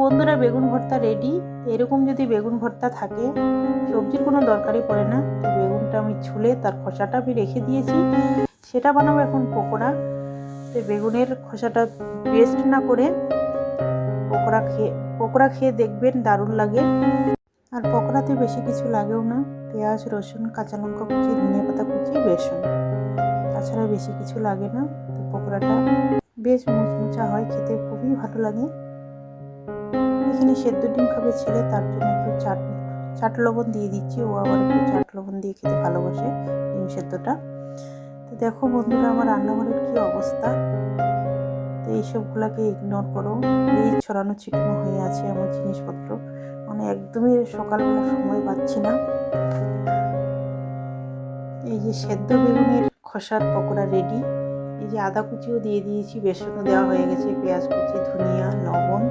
বন্ধুরা বেগুন ভর্তা রেডি এরকম যদি বেগুন ভর্তা থাকে, সবজির কোনো দরকারই পড়ে না। তো বেগুনটা আমি ছুলে তার খোসাটা আমি রেখে দিয়েছি। সেটা বানাবো এখন পকোড়া। তো বেগুনের খোসাটা পেস্ট না করে পকোড়া খেয়ে পকোড়া খেয়ে দেখবেন দারুণ লাগে। আর পকোড়াতে বেশি কিছু লাগেও না। পেঁয়াজ, রসুন, কাঁচা লঙ্কা কুচি, ধনিয়া পাতা কুচি, বেসন। তাছাড়া বেশি কিছু লাগে না। তো পকোড়াটা বেশ মুচমুচা হয়, খেতে খুবই ভালো লাগে। এখানে সেদ্ধ ডিম খাবে ছেলে, তার জন্য একটু চাট চাট লবণ দিয়ে দিচ্ছি। ও আবার একটু চাট লবণ দিয়ে খেতে ভালোবাসে ডিম সেদ্ধটা। তো দেখো বন্ধুরা, আমার রান্নাঘরের কী অবস্থা? তো এইসবগুলোকে ইগনোর করো। এই ছড়ানো ছিটানো হয়ে আছে আমার জিনিসপত্র। মানে একদমই সকালবেলা সময় পাচ্ছি না। এই যে সেদ্ধ বেগুনের খোসার পকোড়া রেডি এই যে আদা কুচিও দিয়ে দিয়েছি, বেসনও দেওয়া হয়ে গেছে, পেঁয়াজ কুচি, ধনিয়া, লবণ।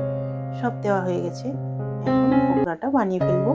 সব দেওয়া হয়ে গেছে। এখন বানিয়ে ফেলব।